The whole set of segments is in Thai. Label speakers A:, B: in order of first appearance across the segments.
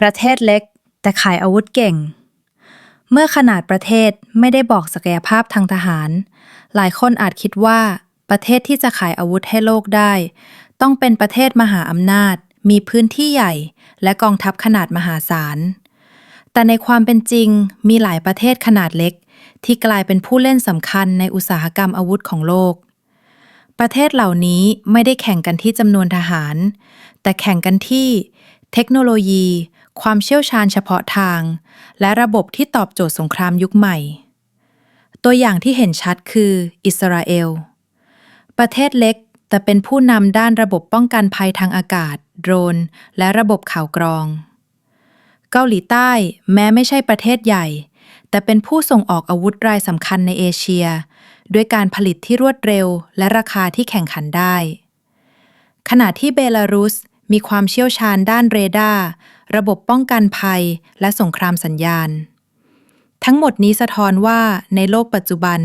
A: ประเทศเล็ก แต่ขายอาวุธเก่ง เมื่อขนาดประเทศไม่ได้บอกศักยภาพทางทหาร หลายคนอาจคิดว่าประเทศที่จะขายอาวุธให้โลกได้ ต้องเป็นประเทศมหาอำนาจ มีพื้นที่ใหญ่ และกองทัพขนาดมหาศาล แต่ในความเป็นจริงมีหลายประเทศขนาดเล็ก ที่กลายเป็นผู้เล่นสำคัญในอุตสาหกรรมอาวุธของโลก ประเทศเหล่านี้ไม่ได้แข่งกันที่จำนวนทหาร แต่แข่งกันที่ เทคโนโลยี ความเชี่ยวชาญเฉพาะทาง และระบบที่ตอบโจทย์สงครามยุคใหม่ ตัวอย่างที่เห็นชัดคือ อิสราเอล ประเทศเล็กแต่เป็นผู้นำด้านระบบป้องกันภัยทางอากาศ โดรน และระบบข่าวกรอง เกาหลีใต้แม้ไม่ใช่ประเทศใหญ่ แต่เป็นผู้ส่งออกอาวุธรายสำคัญในเอเชีย ด้วยการผลิตที่รวดเร็วและราคาที่แข่งขันได้ ขณะที่เบลารุส มีความเชี่ยวชาญด้านเรดาร์ระบบป้องกันภัย และสงครามสัญญาณ ทั้งหมดนี้สะท้อนว่าในโลกปัจจุบัน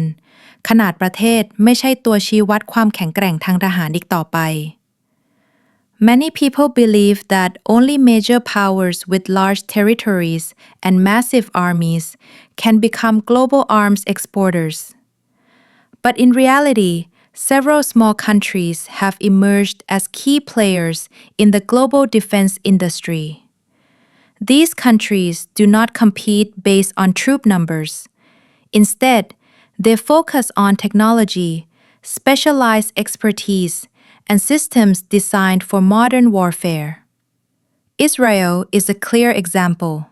A: ขนาดประเทศไม่ใช่ตัวชี้วัดความแข็งแกร่งทางทหารอีกต่อไป Many people believe that only major powers with large territories and massive armies can become global arms exporters. But in reality, several small countries have emerged as key players in the global defense industry. These countries do not compete based on troop numbers. Instead, they focus on technology, specialized expertise, and systems designed for modern warfare. Israel is a clear example.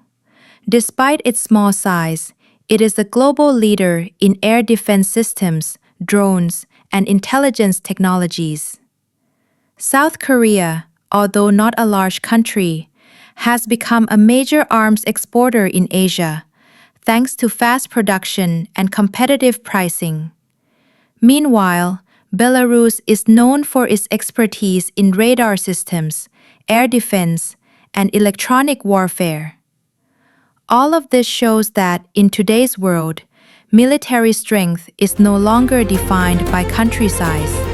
A: Despite its small size, it is a global leader in air defense systems, drones, and intelligence technologies. South Korea, although not a large country, has become a major arms exporter in Asia, thanks to fast production and competitive pricing. Meanwhile, Belarus is known for its expertise in radar systems, air defense, and electronic warfare. All of this shows that in today's world, military strength is no longer defined by country size.